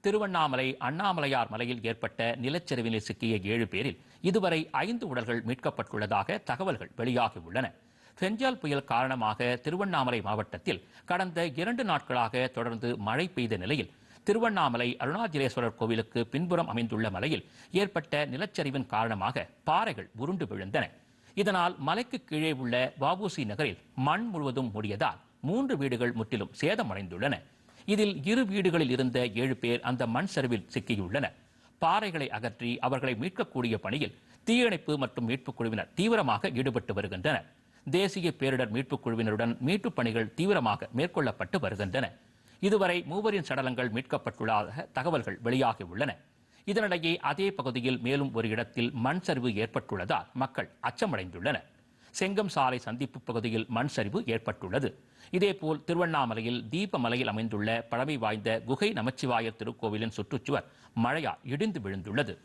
திருவண்ணாமலை அண்ணாமலையார் மலையில் ஏற்பட்ட நிலச்சரிவினில் சிக்கிய ஏழு பேரில் இதுவரை ஐந்து உடல்கள் மீட்கப்பட்டுள்ளதாக தகவல்கள் வெளியாகியுள்ளன. பெஞ்சால் புயல் காரணமாக திருவண்ணாமலை மாவட்டத்தில் கடந்த இரண்டு நாட்களாக தொடர்ந்து மழை பெய்த நிலையில் திருவண்ணாமலை அருணாச்சலேஸ்வரர் கோவிலுக்கு பின்புறம் அமைந்துள்ள மலையில் ஏற்பட்ட நிலச்சரிவின் காரணமாக பாறைகள் உருண்டு விழுந்தன. இதனால் மலைக்கு கீழே உள்ள வாவூசி நகரில் மண் முழுவதும் மூடியதால் மூன்று வீடுகள் முற்றிலும் சேதமடைந்துள்ளன. இதில் இரு வீடுகளில் இருந்த ஏழு பேர் அந்த மண் சரிவில் சிக்கியுள்ளனர். பாறைகளை அகற்றி அவர்களை மீட்கக்கூடிய பணியில் தீயணைப்பு மற்றும் மீட்புக் குழுவினர் தீவிரமாக ஈடுபட்டு வருகின்றனர். தேசிய பேரிடர் மீட்புக் குழுவினருடன் மீட்புப் பணிகள் தீவிரமாக மேற்கொள்ளப்பட்டு வருகின்றன. இதுவரை மூவரின் சடலங்கள் மீட்கப்பட்டுள்ளதாக தகவல்கள் வெளியாகியுள்ளன இதனிடையே அதே பகுதியில் மேலும் ஒரு இடத்தில் மண் சரிவு ஏற்பட்டுள்ளதால் மக்கள் அச்சமடைந்துள்ளனர். செங்கம் சாலை சந்திப்பு பகுதியில் மண் சரிவு ஏற்பட்டுள்ளது. இதேபோல் திருவண்ணாமலையில் தீபமலையில் அமைந்துள்ள பழமை வாய்ந்த குகை நமச்சிவாயர் திருக்கோவிலின் சுற்றுச்சுவர் மழையால் இடிந்து விழுந்துள்ளது.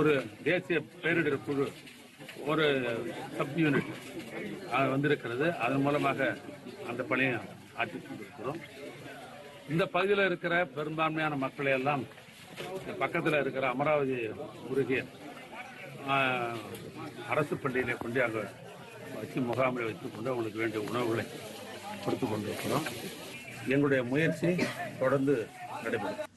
ஒரு தேசிய பேரிடர் குழு ஒரு சப் யூனிட் வந்திருக்கிறது. அதன் மூலமாக அந்த பணியை ஆற்றி கொண்டிருக்கிறோம். இந்த பகுதியில் இருக்கிற பெரும்பான்மையான மக்களை எல்லாம் பக்கத்தில் இருக்கிற அமராவதி உருகிய அரசு பள்ளியிலே கொண்டு அங்கே வச்சு முகாமில் வைத்துக் கொண்டு அவங்களுக்கு வேண்டிய உணவுகளை கொடுத்து கொண்டிருக்கிறோம். எங்களுடைய முயற்சி தொடர்ந்து நடைபெறும்